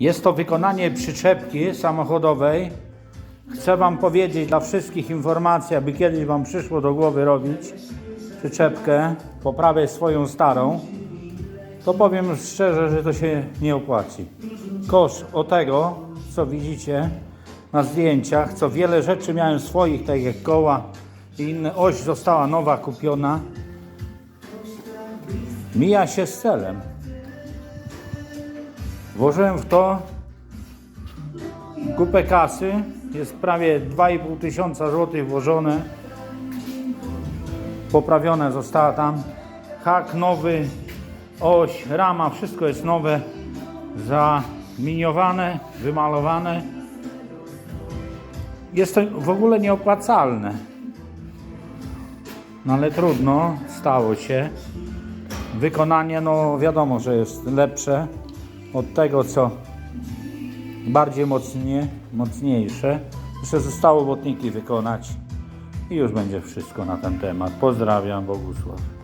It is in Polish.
Jest to wykonanie przyczepki samochodowej. Chcę Wam powiedzieć dla wszystkich informacji, aby kiedyś Wam przyszło do głowy robić przyczepkę, poprawiać swoją starą, to powiem szczerze, że to się nie opłaci. Koszt o tego, co widzicie na zdjęciach, co wiele rzeczy miałem swoich, tak jak koła i inne, oś została nowa kupiona, mija się z celem. Włożyłem w to kupę kasy, jest prawie 2,5 tysiąca złotych włożone. Poprawione została tam. Hak nowy, oś, rama, wszystko jest nowe. Zaminiowane, wymalowane. Jest to w ogóle nieopłacalne. No ale trudno, stało się. Wykonanie, no wiadomo, że jest lepsze od tego, co bardziej mocnie, mocniejsze. Jeszcze zostało botniki wykonać i już będzie wszystko na ten temat. Pozdrawiam, Bogusław.